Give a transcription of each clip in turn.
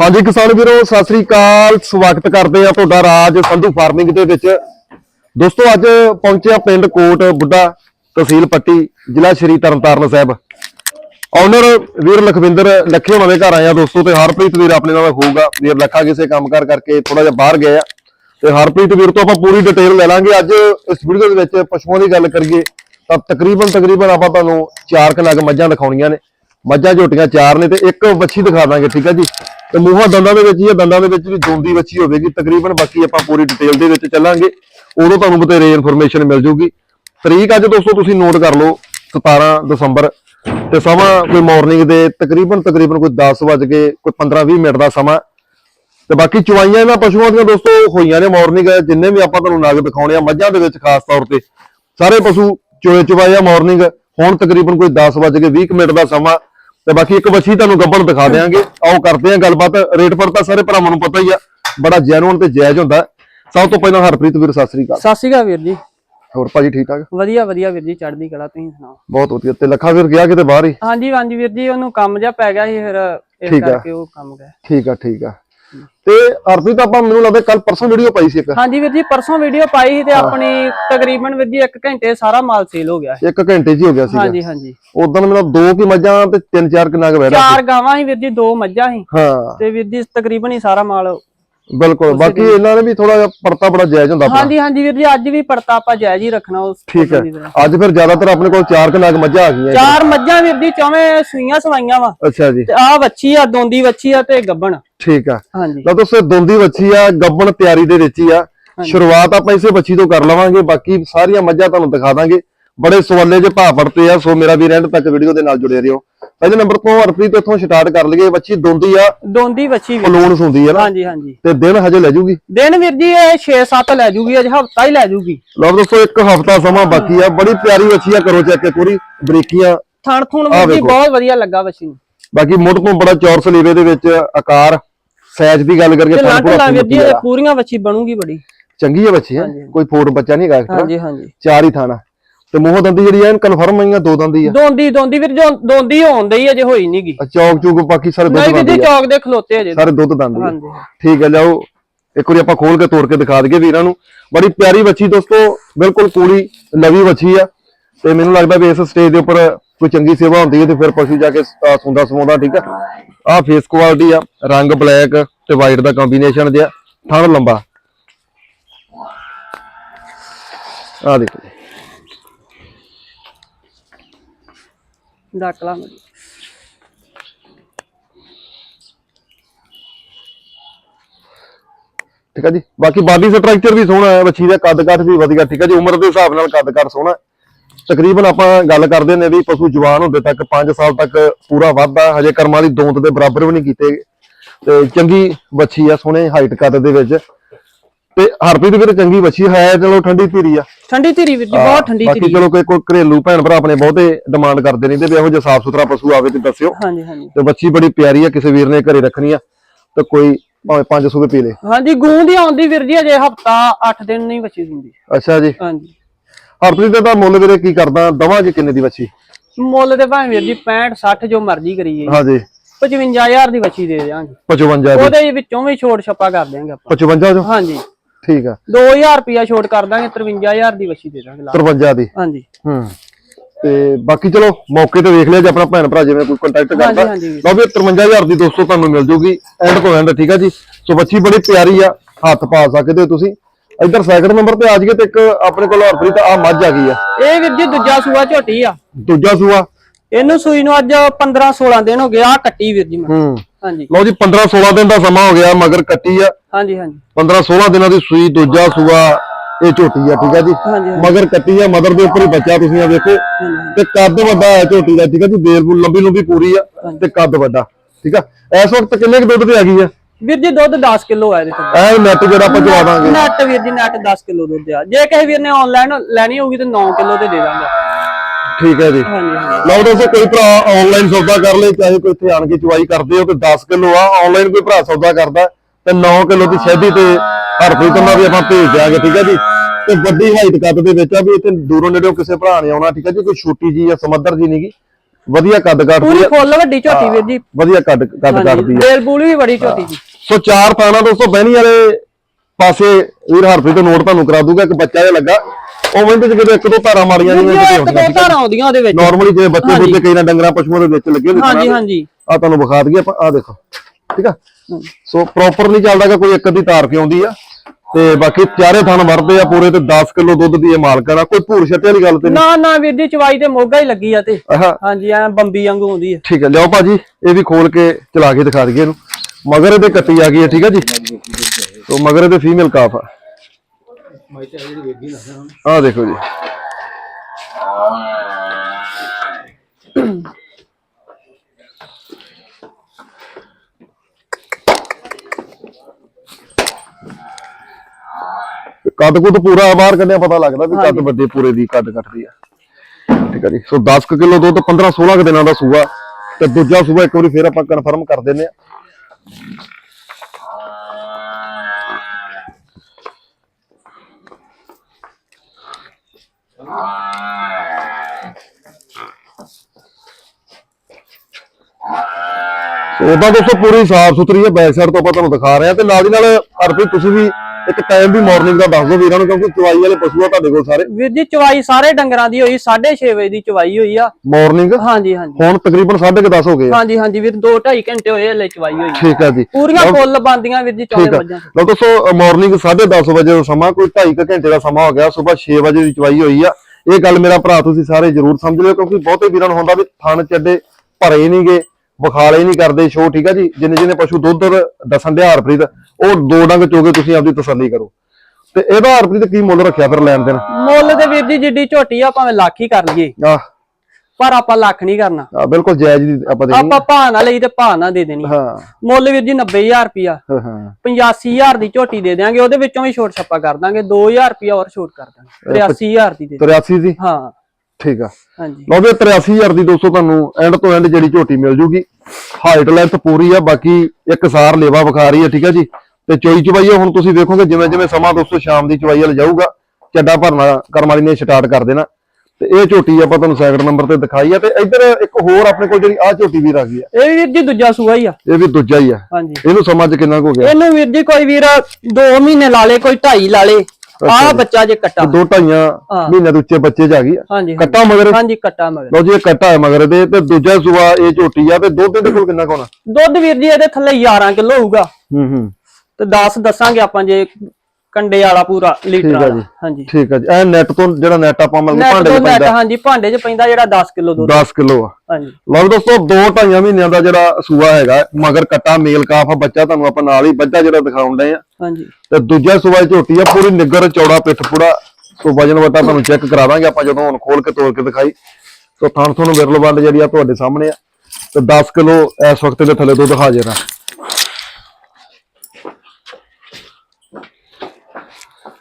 ਹਾਂਜੀ ਕਿਸਾਨ ਵੀਰੋ, ਸਤਿ ਸ੍ਰੀ ਅਕਾਲ। ਸਵਾਗਤ ਕਰਦੇ ਆ ਤੁਹਾਡਾ ਰਾਜ ਸੰਧੂ ਫਾਰਮਿੰਗ ਦੇ ਵਿੱਚ। ਦੋਸਤੋ, ਅੱਜ ਪਹੁੰਚਿਆ ਪਿੰਡ ਕੋਟ ਬੁੱਢਾ ਤਹਿਸੀਲ ਪੱਟੀ, ਜ਼ਿਲ੍ਹਾ ਸ਼੍ਰੀ ਤਰਨਤਾਰਨ ਸਾਹਿਬ। ਓਨਰ ਵੀਰ ਲਖਵਿੰਦਰ ਲੱਖੇ ਹੋਣਾ ਦੇ ਘਰ ਆਇਆ ਦੋਸਤੋ ਤੇ ਹਰਪ੍ਰੀਤ ਵੀਰ ਆਪਣੇ ਨਾਲ ਹੋਊਗਾ। ਵੀਰ ਲੱਖਾ ਕਿਸੇ ਕੰਮਕਾਰ ਕਰਕੇ ਥੋੜਾ ਜਿਹਾ ਬਾਹਰ ਗਏ ਆ। ਤੇ ਹਰਪ੍ਰੀਤ ਵੀਰ ਤੋਂ ਆਪਾਂ ਪੂਰੀ ਡਿਟੇਲ ਲੈ ਲਾਂਗੇ। ਅੱਜ ਇਸ ਵੀਡੀਓ ਦੇ ਵਿੱਚ ਪਸ਼ੂਆਂ ਦੀ ਗੱਲ ਕਰੀਏ ਤਾਂ ਤਕਰੀਬਨ ਤਕਰੀਬਨ ਆਪਾਂ ਤੁਹਾਨੂੰ ਚਾਰ ਕੁ ਨਗ ਮੱਝਾਂ ਦਿਖਾਉਣੀਆਂ ਨੇ। ਮੱਝਾਂ ਝੋਟੀਆਂ ਚਾਰ ਨੇ ਤੇ ਇੱਕ ਵੱਛੀ ਦਿਖਾ ਦਾਂਗੇ ਠੀਕ ਹੈ ਜੀ? ਤੇ ਮੂੰਹਾਂ ਦੰਦਾਂ ਦੇ ਵਿੱਚ ਹੀ ਆ, ਦੰਦਾਂ ਦੇ ਵਿੱਚ ਵੀ ਦੋਂਦੀ ਵੱਛੀ ਹੋਵੇਗੀ। ਤਕਰੀਬਨ ਬਾਕੀ ਆਪਾਂ ਪੂਰੀ ਡਿਟੇਲ ਦੇ ਵਿੱਚ ਚੱਲਾਂਗੇ। ਉਦੋਂ ਤੁਹਾਨੂੰ ਬਤੇਰੇ ਇਨਫੋਰਮੇਸ਼ਨ ਮਿਲ ਜੂਗੀ। ਤਰੀਕ ਅੱਜ ਦੋਸਤੋ ਤੁਸੀਂ ਨੋਟ ਕਰ ਲਓ 17 ਦਸੰਬਰ ਤੇ ਸਮਾਂ ਕੋਈ ਮਾਰਨਿੰਗ ਦੇ ਤਕਰੀਬਨ ਤਕਰੀਬਨ ਕੋਈ 10 ਵਜ ਕੇ ਕੋਈ 15 20 ਮਿੰਟ ਦਾ ਸਮਾਂ। ਤੇ ਬਾਕੀ ਚੁਆਈਆਂ ਇਹਨਾਂ ਪਸ਼ੂਆਂ ਦੀਆਂ ਦੋਸਤੋ ਹੋਈਆਂ ਨੇ ਮਾਰਨਿੰਗ ਜਿੰਨੇ ਵੀ ਆਪਾਂ ਤੁਹਾਨੂੰ ਨਗ ਦਿਖਾਉਣੇ ਆ ਮੱਝਾਂ ਦੇ ਵਿੱਚ ਖਾਸ ਤੌਰ ਤੇ। ਸਾਰੇ ਪਸ਼ੂ ਚੋਏ ਚੁਆਏ ਆ ਮਾਰਨਿੰਗ ਹੁਣ ਤਕਰੀਬਨ ਕੋਈ 10 ਵਜ ਕੇ 20 ਕੁ ਮਿੰਟ ਦਾ ਸਮਾਂ ਤੇ ਬਾਕੀ ਇੱਕ ਵੱਛੀ ਤੁਹਾਨੂੰ ਗੱਬਣ ਦਿਖਾ ਦੇਾਂਗੇ ਆਓ ਕਰਦੇ ਆਂ ਗੱਲਬਾਤ। ਰੇਟ ਪਰ ਤਾਂ ਸਾਰੇ ਭਰਾਵਾਂ ਨੂੰ ਪਤਾ ਹੀ ਆ ਬੜਾ ਜੈਨੂਨ ਤੇ ਜਾਇਜ਼ ਹੁੰਦਾ। ਸਭ ਤੋਂ ਪਹਿਲਾਂ ਹਰਪ੍ਰੀਤ ਵੀਰ ਸਤਿ ਸ੍ਰੀ ਅਕਾਲ। ਸਤਿ ਸ਼੍ਰੀ ਅਕਾਲ ਵੀਰ ਜੀ। ਹੋਰ ਭਾਜੀ ਠੀਕ ਠਾਕ? ਵਧੀਆ ਵਧੀਆ ਵੀਰ ਜੀ ਚੜ੍ਹਦੀ ਕਲਾ ਤੁਸੀਂ ਸੁਣਾਓ? ਬਹੁਤ ਵਧੀਆ। ਤੇ ਲੱਖਾ ਵੀਰ ਗਿਆ ਕਿਤੇ ਬਾਹਰ ਹੀ? ਹਾਂਜੀ ਹਾਂਜੀ ਵੀਰ ਜੀ ਉਹਨੂੰ ਕੰਮ ਜਿਹਾ ਪੈ ਗਿਆ ਸੀ ਫਿਰ ਇਸ ਠੀਕ ਆ। ਕਰਕੇ ਉਹ ਕੰਮ ਗਿਆ। ਠੀਕ ਆ ਠੀਕ ਆ। ਤੇ ਹਰਪ੍ਰੀਤ ਆਪਾਂ ਮੈਨੂੰ ਲੱਗਦਾ ਕੱਲ ਪਰਸੋਂ ਵੀਡੀਓ ਪਾਈ ਸੀ ਇੱਕ। ਹਾਂਜੀ ਵੀਰ ਜੀ ਪਰਸੋਂ ਵੀਡੀਓ ਪਾਈ ਸੀ ਤੇ ਆਪਣੀ ਤਕਰੀਬਨ ਵੀਰ ਜੀ 1 ਘੰਟੇ ਸਾਰਾ ਮਾਲ ਸੇਲ ਹੋ ਗਿਆ ਸੀ। ਇੱਕ ਘੰਟੇ 'ਚ ਹੀ ਹੋ ਗਿਆ ਸੀਗਾ। ਹਾਂਜੀ ਹਾਂਜੀ। ਉਦੋਂ ਮੈਨੂੰ ਦੋ ਕੀ ਮੱਝਾਂ ਤੇ ਤਿੰਨ ਚਾਰ ਕਿੰਨਾ ਕੁ ਬੈਠਾ ਚਾਰ ਗਾਵਾਂ ਸੀ ਵੀਰ ਜੀ ਦੋ ਮੱਝਾਂ ਸੀ। ਹਾਂ। ਤੇ ਵੀਰ ਜੀ ਤਕਰੀਬਨ ਹੀ ਸਾਰਾ ਮਾਲ ਬਿਲਕੁਲ ਬਾਕੀ ਇਹਨਾਂ ਨੇ ਵੀ ਥੋੜਾ ਜਿਹਾ ਪਰਤਾ ਬੜਾ ਜਾਇਜ਼ ਹੁੰਦਾ ਹਾਂਜੀ ਹਾਂਜੀ ਵੀਰ ਜੀ ਅੱਜ ਵੀ ਪੜਤਾ ਆਪਾਂ ਜਾਇਜ਼ ਹੀ ਰੱਖਣਾ ਉਸ ਠੀਕ ਹੈ। ਅੱਜ ਫਿਰ ਜ਼ਿਆਦਾਤਰ ਆਪਣੇ ਕੋਲ ਚਾਰ ਕਿੰਨਾ ਕੁ ਮੱਝਾਂ ਆ ਗਈਆਂ ਚਾਰ ਮੱਝਾਂ ਵੀਰ ਜੀ ਚੌਵੇਂ ਸੂਈਆਂ ਸਵਾਈਆਂ ਵਾ। ਅੱਛਾ ਜੀ। ਤੇ ਆਹ ਵੱਛੀ ਆ ਦੋਂਦੀ ਵੱਛੀ ਆ ਤੇ ਗੱਬਣ। ਠੀਕ ਆ। ਹਾਂਜੀ। ਤਾਂ ਦੋਸਤੋ ਦੋਂਦੀ ਵੱਛੀ ਆ ਗੱਬਣ ਤਿਆਰੀ ਦੇ ਵਿੱਚ ਹੀ ਆ। ਸ਼ੁਰੂਆਤ ਆਪਾਂ ਇਸੇ ਵੱਛੀ ਤੋਂ ਕਰ ਲਵਾਂਗੇ ਬਾਕੀ ਸਾਰੀਆਂ ਮੱਝਾਂ ਤੁਹਾਨੂੰ ਦਿਖਾ ਦਾਂਗੇ। ਬੜੇ ਸਵਾਲੇ ਜੇ ਭਾਅ ਪੜਤੇ ਆ ਸੋ ਮੇਰਾ ਵੀ ਐਂਡ ਤੱਕ ਵੀਡੀਓ ਦੇ ਨਾਲ ਜੁੜੇ ਰਹੋ। ਪਹਿਲੇ ਨੰਬਰ ਤੋਂ ਹਰਪ੍ਰੀਤ ਇੱਥੋਂ ਸਟਾਰਟ ਕਰ ਲਈਏ ਵੱਛੀ ਦੋਂਦੀ ਆ ਦੋਂਦੀ ਵੱਛੀ ਵੀਰ ਪਲੂਣ ਹੁੰਦੀ ਆ ਨਾ। ਹਾਂਜੀ ਹਾਂਜੀ। ਤੇ ਦਿਨ ਹਜੇ ਲੈ ਜੂਗੀ? ਦਿਨ ਵੀਰ ਜੀ ਇਹ 6-7 ਲੈ ਜੂਗੀ ਅਜ ਹਫਤਾ ਹੀ ਲੈ ਜੂਗੀ। ਲਓ ਦੋਸਤੋ ਇੱਕ ਹਫਤਾ ਸਮਾਂ ਬਾਕੀ ਆ। ਬੜੀ ਪਿਆਰੀ ਵੱਛੀ ਆ ਕਰੋ ਚੈੱਕ ਪੂਰੀ ਬਰੀਕੀਆਂ। ਥਣ ਥੁਣ ਜੀ ਵੇਖੋ। ਬਹੁਤ ਵਧੀਆ ਲੱਗਾ ਵੱਛੀ ਨੂੰ। ਬਾਕੀ ਮੁੱਢ ਤੋਂ ਬੜਾ ਚੌਰਸ ਲੀਵੇ ਦੇ ਵਿੱਚ ਆਕਾਰ ਸਾਈਜ਼ ਦੀ ਗੱਲ ਕਰਕੇ ਥਣ ਪੂਰਾ ਵੀਰ ਜੀ ਪੂਰੀਆਂ ਵੱਛੀ ਬਣੂਗੀ ਬੜੀ। ਚੰਗੀ ਹੈ? ਬੱਚੀ ਕੋਈ ਫੋੜ ਬੱਚਾ ਨਹੀਂ ਹੈਗਾ ਹਾਂਜੀ ਹਾਂਜੀ। ਚਾਰ ਹੀ ਥਾਣਾ। ਤੇ ਮੂੰਹ ਦੰਦੀ ਜਿਹੜੀ ਐਨ ਕਨਫਰਮ ਆਈਆਂ ਦੋ ਦੰਦੀ ਆ। ਦੋਂਦੀ ਦੋਂਦੀ ਵੀਰ ਜੋ ਦੋਂਦੀ ਹੋਣ ਅਜੇ ਹੋਈ ਨਹੀਂਗੀ ਆ ਚੌਕ ਚੂਕ ਬਾਕੀ ਸਾਰੇ ਦੁੱਧ ਨਹੀਂ ਦੰਦੀ ਆ। ਚੌਕ ਦੇ ਖਲੋਤੇ ਅਜੇ ਸਾਰੇ ਦੁੱਧ ਦੰਦੀ ਆ। ਹਾਂਜੀ ਠੀਕ ਹੈ ਜਾਓ। ਇੱਕ ਵਾਰੀ ਆਪਾਂ ਖੋਲ ਕੇ ਤੋੜ ਕੇ ਦਿਖਾ ਦਈਏ ਵੀਰਾਂ ਨੂੰ। ਬੜੀ ਪਿਆਰੀ ਬੱਚੀ ਦੋਸਤੋ ਬਿਲਕੁਲ ਕੂੜੀ ਨਵੀਂ ਬੱਚੀ ਆ। ਤੇ ਮੈਨੂੰ ਲੱਗਦਾ ਵੀ ਇਸ ਸਟੇਜ ਦੇ ਉੱਪਰ ਕੋਈ ਚੰਗੀ ਸੇਵਾ ਹੁੰਦੀ ਹੈ ਤੇ ਫਿਰ ਪਸ਼ੂ ਜਾ ਕੇ ਅਹ, ਸੁੰਦਾ ਸਮਾਉਂਦਾ ਠੀਕ ਆ। ਆਹ ਫੇਸ ਕੁਆਲਿਟੀ ਆ ਰੰਗ ਬਲੈਕ ਤੇ ਵਾਈਟ ਦਾ ਕੰਬੀਨੇਸ਼ਨ ਜਿਆ ਥਣ ਲੰਬਾ। ਆ ਦੇਖੋ। ਜੀ। ਡੱਕ ਲਾ ਠੀਕ ਹੈ ਜੀ। ਬਾਕੀ ਬਾਡੀ ਸਟਰਕਚਰ ਵੀ ਸੋਹਣਾ ਹੈ ਬੱਚੀ ਦਾ ਕੱਦ ਕੱਠ ਵੀ ਵਧੀਆ, ਠੀਕ ਹੈ ਜੀ। ਉਮਰ ਦੇ ਹਿਸਾਬ ਨਾਲ ਕੱਦ ਕੱਠ ਸੋਹਣਾ ਤਕਰੀਬਨ ਆਪਾਂ ਗੱਲ ਕਰਦੇ ਨੇ ਵੀ ਪਸ਼ੂ ਜਵਾਨ ਹੁੰਦੇ ਤੱਕ 5 ਸਾਲ ਤੱਕ ਪੂਰਾ ਵਾਧਾ ਹਜੇ ਕਰਮਾਂ ਦੀ ਦੋਂਤ ਦੇ ਬਰਾਬਰ ਵੀ ਨਹੀਂ ਕੀਤੇ ਤੇ ਚੰਗੀ ਬੱਚੀ ਆ, ਸੋਹਣੇ ਹਾਈਟ ਕੱਦ ਦੇ ਵਿੱਚ। ਤੇ ਹਰਪ੍ਰੀਤ ਵੀਰ, ਚੰਗੀ ਬੱਚੀ ਹੈ, ਚਲੋ ਠੰਡੀ ਧੀਰੀ ਆ। ਠੰਡੀ ਧੀਰੀ ਵੀਰ ਜੀ ਬਹੁਤ ਠੰਡੀ ਬਾਕੀ ਧੀਰੀ ਚਲੋ ਕੋਈ ਕੋਈ ਘਰੇਲੂ ਭੈਣ ਭਰਾ ਆਪਣੇ ਬਹੁਤੇ ਡਿਮਾਂਡ ਕਰਦੇ ਰਹਿੰਦੇ ਵੀ ਇਹੋ ਜਿਹਾ ਸਾਫ਼ ਸੁਥਰਾ ਪਸ਼ੂ ਆਵੇ ਤੇ ਦੱਸਿਓ। ਹਾਂਜੀ ਹਾਂਜੀ। ਤੇ ਬੱਚੀ ਬੜੀ ਪਿਆਰੀ ਆ ਕਿਸੇ ਵੀਰ ਨੇ ਘਰੇ ਰੱਖਣੀ ਆ ਤੇ ਕੋਈ ਭਾਵੇਂ 500 ਪੀ ਲੇ। ਹਾਂਜੀ ਗੂੰਦ ਹੀ ਆਉਂਦੀ ਵੀਰ ਜੀ ਅਜੇ ਹਫਤਾ 8 ਦਿਨ ਨਹੀਂ ਬੱਚੀ ਹੁੰਦੀ। ਅੱਛਾ ਜੀ। ਹਾਂਜੀ। ਹਰਪ੍ਰੀਤ ਦਾ ਮੁੱਲ ਵੀਰੇ ਕੀ ਕਰਦਾ ਦਵਾਂਗੇ ਕਿੰਨੇ ਦੀ ਬੱਚੀ? ਮੁੱਲ ਤੇ ਭਾਵੇਂ ਵੀਰ ਜੀ 65 60 ਜੋ ਮਰਜ਼ੀ ਕਰੀਏ। ਹਾਂਜੀ 55000 ਦੀ ਬੱਚੀ ਦੇ ਦਿਆਂਗੇ। 55 ਦੀ ਉਹਦੇ ਵਿੱਚੋਂ ਵੀ ਛੋਟ ਛੱਪਾ ਕਰ ਦਿਆਂਗੇ ਆਪਾਂ। 55 ਜੋ? ਹਾਂਜੀ। ਠੀਕ ਆ। 2000 ਰੁਪਿਆ ਛੋਟ ਕਰ ਦਾਂਗੇ 53000 ਦੀ ਬੱਚੀ ਦੇ ਦਾਂਗੇ ਲਾ 53 ਦੀ? ਹਾਂਜੀ। ਹੂੰ। ਤੇ ਬਾਕੀ ਚਲੋ ਮੌਕੇ ਤੇ ਵੇਖ ਲਿਆ ਜੇ ਆਪਣਾ ਭੈਣ ਭਰਾ ਜਿਵੇਂ ਕੋਈ ਕੰਟੈਕਟ ਕਰਦਾ। ਲਓ ਵੀ 53000 ਦੀ ਦੋਸਤੋ ਤੁਹਾਨੂੰ ਮਿਲ ਜੂਗੀ। ਐਂਡ ਤੋਂ ਐਂਡ ਠੀਕ ਆ ਜੀ? ਸੋ ਬੱਚੀ ਬੜੀ ਪਿਆਰੀ ਆ। ਹੱਥ ਪਾ ਸਕਦੇ ਹੋ ਤੁਸੀਂ। ਇੱਧਰ ਸੈਕਿੰਡ ਨੰਬਰ ਤੇ ਆ ਜਾਈਏ ਤੇ ਇੱਕ ਆਪਣੇ ਕੋਲ ਹਰਪ੍ਰੀਤ ਆ ਮੱਝ ਆ ਗਈ ਆ। ਇਹ ਵੀਰ ਜੀ ਦੂਜਾ ਸੂਆ ਝੋਟੀ ਆ। ਦੂਜਾ ਸੂਆ। ਇਹਨੂੰ ਸੂਈ ਨੂੰ ਅੱਜ 15 16 ਦਿਨ ਹੋ ਗਏ ਆ ਕੱਟੀ ਵੀਰ ਜੀ ਮੈਂ ਹੂੰ। ਹਾਂਜੀ। ਲਓ ਜੀ 15 16 ਦਿਨ ਦਾ ਸਮਾਂ ਹੋ ਗਿਆ ਮਗਰ ਕੱਟੀ ਆ। ਹਾਂਜੀ ਹਾਂਜੀ। 15 16 ਦਿਨਾਂ ਦੀ ਸੂਈ ਦੂਜਾ ਸੂਆ ਇਹ ਝੋਟੀ ਆ ਠੀਕ ਆ ਜੀ? ਮਗਰ ਕੱਟੀ ਆ ਮਦਰ ਦੇ ਉੱਪਰ ਹੀ ਬੱਚਾ ਤੁਸੀਂ ਆ ਵੇਖੋ। ਤੇ ਕੱਦ ਵੱਡਾ ਹੈ ਝੋਟੀ ਦਾ ਠੀਕ ਆ ਜੀ? ਬੇਲ ਬੂਲ ਲੰਬੀ ਲੰਬੀ ਪੂਰੀ ਆ ਤੇ ਕੱਦ ਵੱਡਾ ਠੀਕ ਆ? ਇਸ ਵਕਤ ਕਿੰਨੇ ਕੁ ਦੁੱਧ ਤੇ ਆ ਗਈ ਆ? ਵੀਰ ਜੀ ਦੁੱਧ 10 ਕਿਲੋ ਆ ਇਹਦੇ ਤੇ। ਐ ਨੈਟ ਜਿਹੜਾ ਆਪਾਂ ਚਵਾ ਦਾਂਗੇ। ਨੈਟ ਵੀਰ ਜੀ ਨੈਟ 10 ਕਿਲੋ ਦੁੱਧ ਆ। ਜੇ ਕਿਸੇ ਵੀਰ ਨੇ ਆਨਲਾਈਨ ਲੈਣੀ ਹੋਊਗੀ ਤੇ 9 ਕਿਲੋ ਤੇ ਦੇ ਦਾਂਗੇ। ਠੀਕ ਹੈ ਜੀ। ਹਾਂਜੀ ਹਾਂਜੀ। ਲਓ ਦੋਸਤੋ ਕੋਈ ਭਰਾ ਆਨਲਾਈਨ ਸੌਦਾ ਕਰ ਲੇ ਚਾਹੇ ਕੋਈ ਇੱਥੇ ਆਣ ਕੇ ਚਵਾਈ ਕਰਦੇ ਹੋ ਤੇ 10 ਕਿਲੋ ਆ ਆਨਲਾਈਨ ਕੋਈ ਭਰਾ ਸੌਦਾ ਕਰਦਾ ਤੇ 9 ਕਿਲੋ ਦੀ ਸ਼ੈਦੀ ਤੇ ਹਰਪ੍ਰੀਤ ਦਾ ਵੀ ਆਪਾਂ ਭੇਜ ਦਿਆਂਗੇ ਠੀਕ ਹੈ ਜੀ। ਤੇ ਵੱਡੀ ਹਾਈਟ ਕੱਦ ਦੇ ਵਿੱਚ ਆ ਵੀ ਇੱਥੇ ਦੂਰੋਂ ਨੇੜਿਓਂ ਕਿਸੇ ਭਰਾ ਨੇ ਆਉਣਾ ਠੀਕ ਹੈ ਜੀ ਕੋਈ ਛੋਟੀ ਜੀ ਜਾਂ ਸਮੱਦਰ ਜੀ ਨਹੀਂਗੀ ਵਧੀਆ ਕੱਦ ਕੱਟਦੀ ਪੂਰੀ ਆ। ਫੁੱਲ ਵੱਡੀ ਝੋਟੀ ਵੀਰ ਜੀ। ਵਧੀਆ ਕੱਦ ਕੱਦ ਕੱਟਦੀ ਆ। ਬੇਲ ਬੂਲ ਵੀ ਬੜੀ ਝੋਟੀ ਜੀ। ਸੋ ਚਾਰ ਥਾਣਾ ਦੋਸਤੋ ਬਹਿਣੀ ਵਾਲੇ ਪਾਸੇ ਵੀਰ ਹਰਪ੍ਰੀਤ ਨੋਟ ਤੁਹਾਨੂੰ ਕਰਾ ਦੂਗਾ ਇੱਕ ਬੱਚਾ ਜਿਹਾ ਲੱਗਾ। ਉਹ ਕਹਿੰਦੇ ਚ ਕਿਤੇ ਇੱਕ ਦੋ ਧਾਰਾਂ ਮਾਰੀਆਂ ਵੀਰ ਨਹੀਂ ਜੀ ਉਹ ਇੱਕ ਦੋ ਧਾਰਾਂ ਆਉਂਦੀਆਂ ਉਹਦੇ ਵਿੱਚ। ਨਾਰਮਲੀ ਜਿਵੇਂ ਬੱਚੇ। ਬੁੱਚੇ ਕਈ ਨਾ ਡੰਗਰਾਂ ਪਸ਼ੂਆਂ ਦੇ ਵਿੱਚ ਲੱਗੇ ਹੁੰਦੇ ਹਾਂਜੀ ਹਾਂਜੀ। ਆ ਤੁਹਾਨੂੰ ਵਿਖਾ ਦਈਏ ਆਪਾਂ ਆ ਦੇਖੋ। ਠੀਕ ਆ? ਸੋ ਪ੍ਰੋਪਰ ਨਹੀਂ ਚੱਲਦਾ ਕਿ ਕੋਈ ਇੱਕ ਅੱਧੀ ਤਾਰ ਕੇ ਆਉਂਦੀ ਆ। ਤੇ ਬਾਕੀ ਚਾਰੇ ਥਣ ਵਰਦੇ ਆ ਪੂਰੇ ਤੇ 10 ਕਿਲੋ ਦੁੱਧ ਦੀ ਇਹ ਮਾਲਕਣ ਆ ਕੋਈ ਭੂਰ ਛੱਟੇ ਵਾਲੀ ਗੱਲ ਤੇ ਨਾ ਨਾ ਵੀਰ ਜੀ ਚਵਾਈ ਤੇ ਮੋਗਾ ਹੀ ਲੱਗੀ ਆ ਤੇ। ਹਾਂਜੀ ਐ ਬੰਬੀ ਵਾਂਗੂ ਆਉਂਦੀ ਆ। ਠੀਕ ਹੈ ਲਿਆਓ ਭਾਜੀ ਇਹ ਵੀ ਖੋਲ ਕੇ ਚਲਾ ਕੇ ਦਿਖਾ ਦਈਏ ਇਹਨੂੰ। ਮਗਰ ਇਹਦੇ ਕੱਟੀ ਆ ਗਈ ਹੈ ਠੀਕ ਹੈ ਜੀ? ਤੋਂ ਮਗਰ ਇਹਦੇ ਫੀਮੇਲ ਕਾਫ ਆ। ਆ ਦੇਖੋ ਜੀ। ਕੱਦ ਕੁੱਦ ਪੂਰਾ ਬਾਹਰ ਕੱਢਿਆ ਪਤਾ ਲੱਗਦਾ ਵੀ ਕੱਦ ਵੱਡੇ ਪੂਰੇ ਦੀ ਕੱਦ ਕੱਟਦੀ ਆ। ਠੀਕ ਹੈ ਜੀ। ਸੋ 10 ਕੁ ਕਿਲੋ ਦੁੱਧ 15 16 ਕੁ ਦਿਨਾਂ ਦਾ ਸੂਆ ਤੇ ਦੂਜਾ ਸੂਆ ਇੱਕ ਵਾਰੀ ਫੇਰ ਆਪਾਂ ਕਨਫਰਮ ਕਰ ਦਿੰਦੇ ਆ। Aye. ਉਹਦਾ ਦੋਸਤੋ ਪੂਰੀ ਸਾਫ਼ ਸੁਥਰੀ ਹੈ ਬੈਕ ਸਾਈਡ ਤੋਂ ਆਪਾਂ ਤੁਹਾਨੂੰ ਦਿਖਾ ਰਹੇ ਹਾਂ ਤੇ ਨਾਲ ਦੀ ਨਾਲ ਹਰਪ੍ਰੀਤ ਤੁਸੀਂ ਵੀ ਇੱਕ ਟਾਈਮ ਵੀ ਮਾਰਨਿੰਗ ਦਾ ਦੱਸ ਦਿਓ ਵੀਰਾਂ ਨੂੰ ਕਿਉਂਕਿ ਚਵਾਈ ਵਾਲੇ ਪਸ਼ੂ ਆ ਤੁਹਾਡੇ ਕੋਲ ਸਾਰੇ। ਵੀਰ ਜੀ ਚਵਾਈ ਸਾਰੇ ਡੰਗਰਾਂ ਦੀ ਹੋਈ 6:30 ਵਜੇ ਦੀ ਚਵਾਈ ਹੋਈ ਆ। ਮਾਰਨਿੰਗ ਹਾਂਜੀ ਹਾਂਜੀ। ਹੁਣ ਤਕਰੀਬਨ 10:30 ਹੋ ਗਏ ਆ। ਹਾਂਜੀ ਹਾਂਜੀ ਵੀਰ 2 2.5 ਘੰਟੇ ਹੋਏ ਹਲੇ ਚਵਾਈ ਹੋਈ ਆ। ਠੀਕ ਹੈ ਜੀ। ਪੂਰੀਆਂ ਫੁੱਲ ਬੰਦੀਆਂ ਵੀਰ ਜੀ ਹੈ ਮੱਝਾਂ ਲਓ ਦੋਸਤੋ ਮਾਰਨਿੰਗ 10:30 ਵਜੇ ਦਾ ਸਮਾਂ ਕੋਈ 2.5 ਘੰਟੇ ਦਾ ਸਮਾਂ ਹੋ ਗਿਆ ਸਵੇਰ 6 ਵਜੇ ਦੀ ਚਵਾਈ ਹੋਈ ਆ। ਇਹ ਗੱਲ ਮੇਰਾ ਭਰਾ ਤੁਸੀਂ ਸਾਰੇ ਜਰੂਰ ਸਮਝ ਲਿਓ ਕਿਉਂਕਿ ਬਹੁਤੇ ਵੀਰਾਂ ਨੂੰ ਹੁੰਦਾ ਵੀ ਥਣ ਚੱਡੇ ਭਰੇ ਨਹੀਂਗੇ ਬਖਾਲੇ ਨਹੀਂ ਕਰਦੇ ਸ਼ੋ ਠੀਕ ਆ ਜੀ? ਜਿੰਨੇ ਜਿੰਨੇ ਪਸ਼ੂ ਦੁੱਧ ਦੱਸਣ ਦੇ ਹਰਪ੍ਰੀਤ ਉਹ ਦੋ ਡੰਗ ਚੋਗੇ ਤੁਸੀਂ ਆਪਦੀ ਤਸੱਲੀ ਕਰੋ। ਤੇ ਇਹਦਾ ਹਰਪ੍ਰੀਤ ਕੀ ਮੁੱਲ ਰੱਖਿਆ ਫਿਰ ਲੈਣ ਦੇਣ? ਮੁੱਲ ਤੇ ਵੀਰ ਜੀ ਜਿੱਡੀ ਝੋਟੀ ਆ ਭਾਵੇਂ ਲੱਖ ਹੀ ਕਰ ਲਈਏ। ਆਹ। ਪਰ ਆਪਾਂ ਲੱਖ ਨਹੀਂ ਕਰਨਾ। ਆਹ, ਬਿਲਕੁਲ ਜਾਇਜ਼ ਦੀ ਆਪਾਂ ਦੇਣੀ। ਆਪਾਂ ਭਾਅ ਨਾਲ ਲਈ ਤੇ ਭਾਅ ਨਾਲ ਦੇ ਦੇਣੀ। ਹਾਂ। ਮੁੱਲ ਵੀਰ ਜੀ 90000 ਰੁਪਿਆ ਹਾਂ, ਹਾਂ। 85000 ਦੀ ਝੋਟੀ ਦੇ ਦਿਆਂਗੇ ਉਹਦੇ ਵਿੱਚੋਂ ਵੀ ਛੋਟ ਛੱਪਾ ਕਰ ਦਾਂਗੇ। 2000 ਰੁਪਿਆ ਹੋਰ ਛੋਟ ਕਰ ਦਾਂਗੇ। 83000 ਦੀ ਦੇ 83 ਦੀ? ਹਾਂ। ਠੀਕ ਆ। ਹਾਂਜੀ। ਲਓ ਵੀ 83000 ਦੀ ਦੋਸਤੋ ਤੁਹਾਨੂੰ ਐਂਡ ਤੋਂ ਐਂਡ ਜਿਹੜੀ ਝੋਟੀ ਮਿਲ ਜੂਗੀ। ਹਾਈਟ ਲੈਂਥ ਪੂਰੀ ਆ ਬਾਕੀ ਇੱਕ ਸਾਰ ਲੇਵਾ ਵਿਖਾ ਰਹੀ ਹੈ ਠੀਕ ਆ ਜੀ। ਤੇ ਚੋਈ ਚਵਾਈਏ ਹੁਣ ਤੁਸੀਂ ਵੇਖੋਗੇ ਜਿਵੇਂ ਜਿਵੇਂ ਸਮਾਂ ਦੋਸਤੋ ਸ਼ਾਮ ਦੀ ਚਵਾਈ ਵੱਲ ਜਾਊਗਾ ਚੱਡਾ ਭਰਨਾ ਕਰਮ ਵਾਲੀ ਨੇ ਸਟਾਰਟ ਕਰ ਦੇਣਾ। ਤੇ ਇਹ ਝੋਟੀ ਆਪਾਂ ਤੁਹਾਨੂੰ ਸੈਕਿੰਡ ਨੰਬਰ ਤੇ ਦਿਖਾਈ ਆ ਤੇ ਇੱਧਰ ਇੱਕ ਹੋਰ ਆਪਣੇ ਕੋਲ ਜਿਹੜੀ ਆ ਝੋਟੀ ਵੀਰ ਆ ਗਈ ਆ। ਇਹ ਵੀ ਵੀਰ ਜੀ ਦੂਜਾ ਸੂਆ ਹੀ ਆ। ਇਹ ਵੀ ਦੂਜਾ ਹੀ ਆ। ਹਾਂਜੀ। ਇਹਨੂੰ ਸਮਾਂ ਚ ਕਿੰਨਾ ਕੁ ਹੋ ਗਿਆ? ਇਹਨੂੰ ਵੀਰ ਜੀ ਕੋਈ ਵੀਰ 2 ਮਹੀਨੇ ਲਾ ਲੇ ਕੋਈ 2.5 ਲਾ ਲੇ। ਆ ਬੱਚਾ ਜੇ ਕੱਟਾ। ਦੋ ਢਾਈਆਂ। ਮਹੀਨੇ ਦੇ ਉੱਚੇ ਬੱਚੇ ਚ ਆ ਗਈ ਕੱਟਾ ਮਗਰ? ਹਾਂਜੀ ਕੱਟਾ ਮਗਰ। ਲਓ ਜੀ ਇਹ ਕੱਟਾ ਹੈ ਮਗਰ ਦੇ ਤੇ ਦੂਜਾ ਸੂਆ ਇਹ ਝੋਟੀ ਆ ਤੇ ਦੁੱਧ ਇਹਦੇ ਕੋਲ ਕਿੰਨਾ ਕੁ ਹੋਣਾ? ਦੁੱਧ ਵੀਰ ਜੀ ਇਹਦੇ ਥੱਲੇ 11 ਕਿਲੋ ਹੋਊਗਾ। ਹੂੰ ਹੂੰ। ਤੇ 10 ਦੱਸਾਂਗੇ ਆਪਾਂ ਜੇ ਕੰਡੇ ਵਾਲਾ ਪੂਰਾ ਲੀਟਰ ਠੀਕ ਵਾਲਾ। ਹਾਂਜੀ। ਠੀਕ ਹੈ ਜੀ। ਇਹ ਨੈਟ ਤੋਂ ਜਿਹੜਾ ਨੈਟ ਆਪਾਂ ਨੈਟ ਭਾਂਡੇ ਤੋਂ ਚ ਨੈਟ ਪੈਂਦਾ। ਹਾਂਜੀ ਭਾਂਡੇ 'ਚ ਪੈਂਦਾ ਜਿਹੜਾ 10 ਕਿਲੋ ਦੁੱਧ। 10 ਕਿਲੋ ਆ। ਹਾਂਜੀ। ਲਓ ਵੀ ਦੋਸਤੋ ਦੋ ਢਾਈਆਂ ਮਹੀਨਿਆਂ ਦਾ ਜਿਹੜਾ ਸੂਆ ਹੈਗਾ ਮਗਰ ਕੱਟਾ ਮੇਲ ਕਾਫ ਆ ਬੱਚਾ ਤੁਹਾਨੂੰ ਆਪਾਂ ਨਾਲ ਹੀ ਬੱਚਾ ਜਿਹੜਾ ਦਿਖਾਉਣ ਡਏ ਆ। ਹਾਂਜੀ। ਤੇ ਦੂਜਾ ਸੂਆ ਝੋਟੀ ਆ ਪੂਰੀ ਨਿੱਗਰ ਚੌੜਾ ਪਿੱਠ ਪੂੜਾ ਸੋ ਵਜਨ ਵਟਾ ਤੁਹਾਨੂੰ ਚੈੱਕ ਕਰਾ ਦਾਂਗੇ ਆਪਾਂ ਜਦੋਂ ਹੁਣ ਖੋਲ ਕੇ ਤੋੜ ਕੇ ਦਿਖਾਈ। ਸੋ ਥਣ ਤੁਹਾਨੂੰ ਵਿਰਲ ਵੰਡ ਜਿਹੜੀ ਆ ਤੁਹਾਡੇ ਸਾਹਮਣੇ ਆ। ਤੇ 10 ਕਿਲੋ ਇਸ ਵਕਤ ਦੇ ਥੱਲੇ ਦੁੱਧ ਹਾਜ਼ਰ ਆ।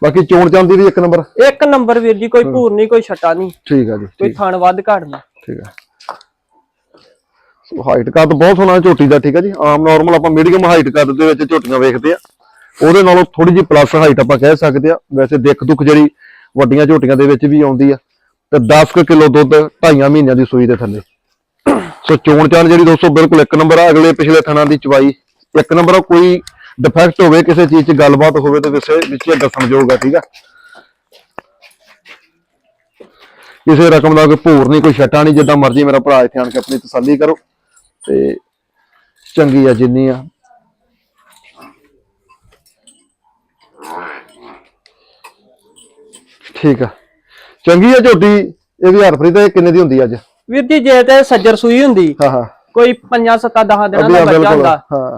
ਬਾਕੀ ਚੋਣ ਚਾਂਦੀ ਵੀ ਇੱਕ ਨੰਬਰ। ਇੱਕ ਨੰਬਰ ਵੀਰ ਜੀ ਕੋਈ ਭੂਰ ਨਹੀਂ ਕੋਈ ਛੱਟਾ ਨਹੀਂ। ਠੀਕ ਆ ਜੀ ਕੋਈ ਥਣ ਵੱਧ ਘੱਟ ਨਹੀਂ ਠੀਕ ਹੈ ਸੋ ਹਾਈਟ ਕੱਦ ਬਹੁਤ ਸੋਹਣਾ ਝੋਟੀ ਦਾ ਠੀਕ ਹੈ ਜੀ। ਆਮ ਨਾਰਮਲ ਆਪਾਂ ਮੀਡੀਅਮ ਹਾਈਟ ਕੱਦ ਦੇ ਵਿੱਚ ਝੋਟੀਆਂ ਵੇਖਦੇ ਆ। ਉਹਦੇ ਨਾਲੋਂ ਥੋੜੀ ਜਿਹੀ ਪਲੱਸ ਹਾਈਟ ਆਪਾਂ ਕਹਿ ਸਕਦੇ ਆ। ਵੈਸੇ ਦਿੱਖ ਦੁੱਖ ਜਿਹੜੀ ਵੱਡੀਆਂ ਝੋਟੀਆਂ ਦੇ ਵਿੱਚ ਵੀ ਆਉਂਦੀ ਆ। ਤੇ 10 ਕਿਲੋ ਦੁੱਧ ਢਾਈਆਂ ਮਹੀਨਿਆਂ ਦੀ ਸੂਈ ਦੇ ਥੱਲੇ। ਸੋ ਚੋਣ ਚਾਣ ਜਿਹੜੀ ਦੋਸਤੋ ਬਿਲਕੁਲ ਇੱਕ ਨੰਬਰ ਆ। ਅਗਲੇ ਪਿਛਲੇ ਥਣਾਂ ਦੀ ਚਵਾਈ ਇੱਕ ਨੰਬਰ ਆ। ਕੋਈ ਡਿਫੈਕਟ ਹੋਵੇ ਕਿਸੇ ਚੀਜ਼ 'ਚ ਗੱਲਬਾਤ ਹੋਵੇ ਤੇ ਵਿਸੇ ਵਿੱਚ ਦੱਸਣਯੋਗ ਆ ਠੀਕ ਆ? ਕਿਸੇ ਰਕਮ ਦਾ ਕੋਈ ਭੂਰ ਨਹੀਂ ਕੋਈ ਛਟਾ ਨਹੀਂ ਜਿੱਦਾਂ ਮਰਜ਼ੀ ਮੇਰਾ ਭਰਾ ਇੱਥੇ ਆਣ ਕੇ ਆਪਣੀ ਤਸੱਲੀ ਕਰੋ ਤੇ ਚੰਗੀ ਆ ਜਿੰਨੀ ਆ। ਠੀਕ ਆ। ਚੰਗੀ ਆ ਝੋਟੀ ਇਹ ਵੀ ਹਰਪ੍ਰੀਤ ਇਹ ਕਿੰਨੇ ਦੀ ਹੁੰਦੀ ਅੱਜ? ਵੀਰ ਜੀ ਜੇ ਤੇ ਸੱਜਰ ਸੂਈ ਹੁੰਦੀ। ਹਾਂ ਹਾਂ। ਕੋਈ 5 7 10 ਦਿਨਾਂ ਦਾ ਬੱਚਾ ਹੁੰਦਾ।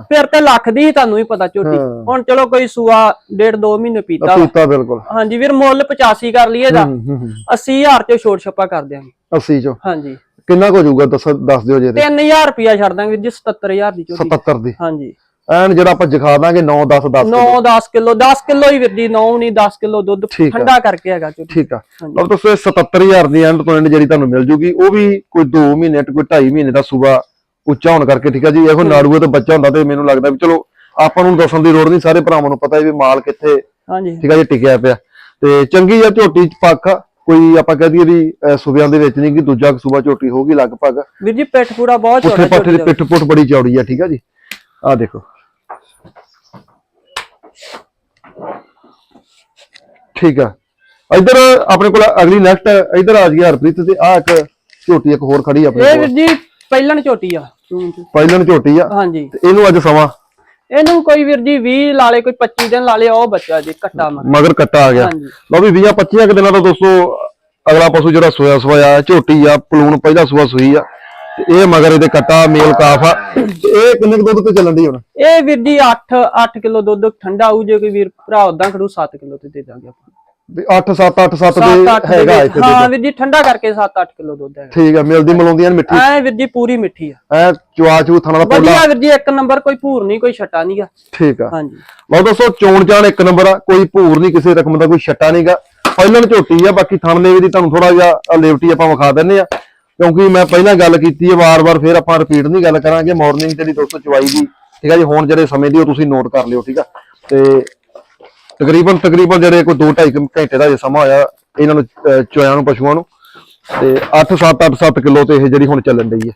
ਫਿਰ ਤੇ ਲੱਖ ਦੀ ਹੀ ਤੁਹਾਨੂੰ ਹੀ ਪਤਾ ਝੋਟੀ। ਹੁਣ ਚਲੋ ਕੋਈ ਸੂਆ ਡੇਢ 2 ਮਹੀਨੇ ਪੀਤਾ। ਪੀਤਾ ਬਿਲਕੁਲ। ਹਾਂਜੀ ਵੀਰ ਮੁੱਲ 85 ਕਰ ਲਈਏ ਦਾ ਹੂੰ, ਹੂੰ, ਹੂੰ। 80000 ਚ ਛੋਟ ਛੱਪਾ ਕਰ ਦਿਆਂਗੇ। 80 ਚੋਂ। ਹਾਂਜੀ। ਕਿੰਨਾ ਕੁ ਜਾਊਗਾ ਦੱਸ ਦੱਸ ਦਿਓ ਜੇ ਤੇ। 3000 ਰੁਪਿਆ ਛੱਡ ਦਾਂਗੇ ਜੀ 77000 ਦੀ ਝੋਟੀ। 77 ਦੀ। ਹਾਂਜੀ। ਐਨ ਜਿਹੜਾ ਆਪਾਂ ਦਿਖਾ ਦਾਂਗੇ 9 10 10 9 10 ਕਿਲੋ 10 ਕਿਲੋ ਹੀ ਵੀਰ ਜੀ 9 ਨਹੀਂ 10 ਕਿਲੋ ਦੁੱਧ। ਠੰਡਾ ਕਰਕੇ ਹੈਗਾ ਝੋਟੀ। ਠੀਕ ਆ। ਲਓ ਇਹ 77000 ਦੀ ਐਂਡ ਤੋਂ ਐਂਡ ਜਿਹੜੀ ਤੁਹਾਨੂੰ ਮਿਲ ਜੂਗੀ ਉਹ ਵੀ ਕੋਈ 2 ਮਹੀਨੇ ਤੇ ਕੋਈ 2.5 ਮਹੀਨੇ ਦਾ ਸੂਬਾ ਉੱਚਾ ਹੋਣ ਕਰਕੇ ਠੀਕ ਆ ਜੀ? ਇਹੋ ਨਾੜੂਏ ਤੇ ਬੱਚਾ ਹੁੰਦਾ ਤੇ ਮੈਨੂੰ ਲੱਗਦਾ ਵੀ ਚਲੋ ਆਪਾਂ ਨੂੰ ਦੱਸਣ ਦੀ ਲੋੜ ਨਹੀਂ ਸਾਰੇ ਭਰਾਵਾਂ ਨੂੰ ਪਤਾ ਹੈ ਵੀ ਮਾਲ ਕਿੱਥੇ ਹਾਂਜੀ। ਠੀਕ ਆ ਜੀ ਟਿਕਿਆ ਪਿਆ। ਤੇ ਚੰਗੀ ਆ ਝੋਟੀ ਚ ਪੱਖ ਆ, ਕੋਈ ਆਪਾਂ ਕਹਿ ਦਈਏ ਵੀ ਅਹ, ਸੂਬਿਆਂ ਦੇ ਵਿੱਚ ਨਹੀਂ ਕਿ ਦੂਜਾ ਸੂਬਾ ਝੋਟੀ ਹੋਊਗੀ ਲਗਭਗ। ਵੀਰ ਜੀ ਪਿੱਠ ਪੂਰਾ ਬਹੁਤ ਛੋਟਾ ਪੱਠੇ ਦੀ ਪਿੱਠ ਪੁੱਠ ਬੜੀ ਚੌੜੀ ਆ ਠੀਕ ਆ ਜੀ? ਆਹ ਦੇਖੋ। ਠੀਕ ਆ। ਇੱਧਰ ਆਪਣੇ ਕੋਲ ਅਗਲੀ ਨੈਕਸਟ ਇੱਧਰ ਆ ਗਈ ਹਰਪ੍ਰੀਤ ਤੇ ਆਹ ਇੱਕ ਝੋਟੀ ਇੱਕ ਹੋਰ ਖੜੀ ਆ ਆਪਣੇ ਇਹ ਕੋਲ। ਵੀਰ ਜੀ ਪਹਿਲਣ ਝੋਟੀ ਆ। ਪਹਿਲਣ ਝੋਟੀ ਆ। ਹਾਂਜੀ। ਤੇ ਇਹਨੂੰ ਅੱਜ ਸਮਾਂ? ਇਹਨੂੰ ਕੋਈ ਵੀਰ ਜੀ 20 ਲਾਲੇ ਕੋਈ 25 ਦਿਨ ਲਾਲੇ ਉਹ ਬੱਚਾ ਜੀ ਕੱਟਾ ਮਰ ਮਗਰ ਕੱਟਾ ਆ ਗਿਆ। ਹਾਂਜੀ। ਲਓ ਵੀ 20 25 ਕੁ ਦਿਨਾਂ ਦਾ ਦੋਸਤੋ ਅਗਲਾ ਪਸ਼ੂ ਜਿਹੜਾ ਸੋਇਆ ਸੋਇਆ ਆ ਝੋਟੀ ਆ ਪਲੂਣ ਪਹਿਲਾ ਸੂਆ ਸੂਈ ਆ। ਤੇ ਇਹ ਮਗਰ ਇਹਦੇ ਕੱਟਾ ਮੇਲ ਕਾਫ ਆ। ਤੇ ਇਹ ਕਿੰਨੇ ਕੁ ਦੁੱਧ ਤੇ ਚੱਲਣ ਦੀ ਹੁਣ? ਇਹ ਵੀਰ ਜੀ 8 8 ਕਿਲੋ ਦੁੱਧ ਠੰਡਾ ਆਊ ਜੇ ਕੋਈ ਵੀਰ ਭਰਾ ਉਦਾਂ ਖੜੂ 7 ਕਿਲੋ ਤੇ ਦੇ ਦਾਂਗੇ ਆਪਾਂ। ਵੀ 8 7 8 7 7 ਦੇ 8 ਹੈਗਾ ਇੱਥੇ ਹਾਂ ਵੀਰ ਜੀ ਠੰਡਾ ਕਰਕੇ 7 8 ਕਿਲੋ ਦੁੱਧ ਹੈਗਾ। ਠੀਕ ਆ ਮਿਲਦੀ ਮਲਾਉਂਦੀਆਂ ਮਿੱਠੀ। ਐ ਵੀਰ ਜੀ ਪੂਰੀ ਮਿੱਠੀ ਆ। ਐ ਚਵਾ ਚੂ ਥਣਾ ਦਾ ਪੋਲਾ। ਵਧੀਆ ਵੀਰ ਜੀ ਇੱਕ ਨੰਬਰ ਕੋਈ ਭੂਰ ਨਹੀਂ ਕੋਈ ਛੱਟਾ ਨਹੀਂਗਾ ਠੀਕ ਆ। ਹਾਂਜੀ। ਲਓ ਦੋਸਤੋ ਚੋਣ ਚਾਣ ਇੱਕ ਨੰਬਰ ਆ ਕੋਈ ਭੂਰ ਨਹੀਂ ਕਿਸੇ ਰਕਮ ਦਾ ਕੋਈ ਛੱਟਾ ਨਹੀਂਗਾ ਪਹਿਲਾਂ ਝੋਟੀ ਆ ਬਾਕੀ ਥਣ ਦੇ ਵੀ ਦੀ ਤੁਹਾਨੂੰ ਥੋੜਾ ਜਿਹਾ ਲੇਵਟੀ ਆਪਾਂ ਵਿਖਾ ਦਿੰਨੇ ਆ। ਕਿਉਂਕਿ ਮੈਂ ਪਹਿਲਾਂ ਗੱਲ ਕੀਤੀ ਹੈ ਵਾਰ-ਵਾਰ ਫਿਰ ਆਪਾਂ ਰਿਪੀਟ ਨਹੀਂ ਗੱਲ ਕਰਾਂਗੇ। ਮਾਰਨਿੰਗ ਜਿਹੜੀ ਦੋਸਤੋ ਚਵਾਈ ਦੀ ਠੀਕ ਆ ਜੀ ਹੁਣ ਜਿਹੜੇ ਸਮੇਂ ਦੀ ਉਹ ਤੁਸੀਂ ਨੋਟ ਕਰ ਲਿਓ ਠੀਕ ਆ। ਤੇ ਤਕਰੀਬਨ ਤਕਰੀਬਨ ਜਿਹੜੇ ਕੋਈ 2.5 ਘੰਟੇ ਦਾ ਜੇ ਸਮਾਂ ਹੋਇਆ ਇਹਨਾਂ ਨੂੰ ਅਹ, ਚੋਇਆਂ ਨੂੰ ਪਸ਼ੂਆਂ ਨੂੰ ਤੇ 8 7 8 7 ਕਿਲੋ ਤੇ ਇਹ ਜਿਹੜੀ ਹੁਣ ਚੱਲਣ ਡਈ ਹੈ।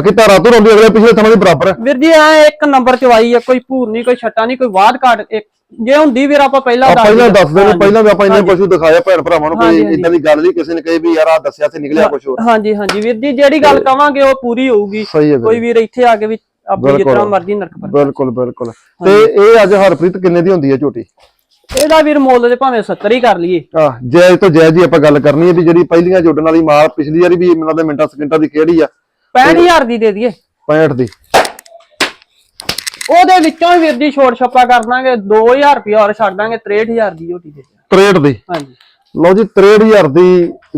ਬਾਕੀ ਧਾਰਾ ਤੋਂ ਰੋਂਦੀ ਅਗਲੇ ਪਿਛਲੇ ਥਾਂ ਦੇ ਬਰਾਬਰ ਹੈ। ਵੀਰ ਜੀ ਐ ਇੱਕ ਨੰਬਰ ਚਵਾਈ ਆ ਕੋਈ ਭੂਰ ਨਹੀਂ ਕੋਈ ਛੱਟਾ ਨਹੀਂ ਕੋਈ ਵਾਧ ਘਾਟ ਇੱਕ ਜੇ ਹੁੰਦੀ ਵੀਰ ਆਪਾਂ ਪਹਿਲਾਂ ਆ ਪਹਿਲਾਂ। ਦੱਸ ਦੇਣੇ ਪਹਿਲਾਂ ਵੀ ਆਪਾਂ ਇੰਨੇ ਪਸ਼ੂ ਦਿਖਾਇਆ ਭੈਣ ਭਰਾਵਾਂ ਨੂੰ ਕੋਈ। ਇਦਾਂ ਦੀ ਗੱਲ ਨਹੀਂ ਕਿਸੇ ਨੇ ਕਹੇ ਵੀ ਯਾਰ ਆ ਦੱਸਿਆ ਤੇ ਨਿਕਲਿਆ ਕੁਝ ਹੋਰ। ਹਾਂਜੀ ਹਾਂਜੀ ਵੀਰ ਜੀ ਜਿਹੜੀ ਗੱਲ ਕਵਾਂਗੇ ਉਹ ਪੂਰੀ ਹੋਊਗੀ। ਹੈ। ਕੋਈ ਵੀਰ ਇੱਥੇ ਆ ਕੇ ਵੀ ਆਪਣੀ। ਜਿਤਨਾ ਮਰਜ਼ੀ ਨਰਕ ਪਰ ਬਿਲਕੁਲ ਬਿਲਕੁਲ। ਤੇ ਇਹ ਅੱਜ ਹਰਪ੍ਰੀਤ ਕਿੰਨੇ ਦੀ ਹੁੰਦੀ ਹੈ ਝੋਟੀ? ਇਹਦਾ ਵੀਰ ਮੁੱਲ ਦੇ ਭਾਵੇਂ 70 ਹੀ ਕਰ ਲਈਏ। ਆ ਜੈਜ ਤੋਂ ਜੈਜ ਹੀ ਆਪਾਂ ਗੱਲ ਕਰਨੀ ਹੈ ਵੀ ਜਿਹੜੀ ਪਹਿਲੀਆਂ ਜੋਡਣ ਵਾਲੀ ਮਾਲ ਪਿਛਲੀ ਵਾਰੀ ਵੀ ਮੈਨੂੰ ਲੱਗਦਾ ਮਿੰਟਾਂ ਸਕਿੰਟਾਂ ਦੀ ਕਿਹੜੀ ਆ 65000 ਦੀ ਦੇ ਦਈਏ। 65 ਦੀ। ਉਹਦੇ ਵਿੱਚੋਂ ਹੀ ਵੀਰ ਜੀ ਛੋਟ ਛੱਪਾ ਕਰ ਦਾਂਗੇ 2000 ਰੁਪਏ ਹੋਰ ਛੱਡ ਦਾਂਗੇ 63000 ਦੀ ਝੋਟੀ ਦੇ ਦਿਆਂਗੇ। 63 ਦੀ? ਹਾਂਜੀ। ਲਓ ਜੀ 63000 ਦੀ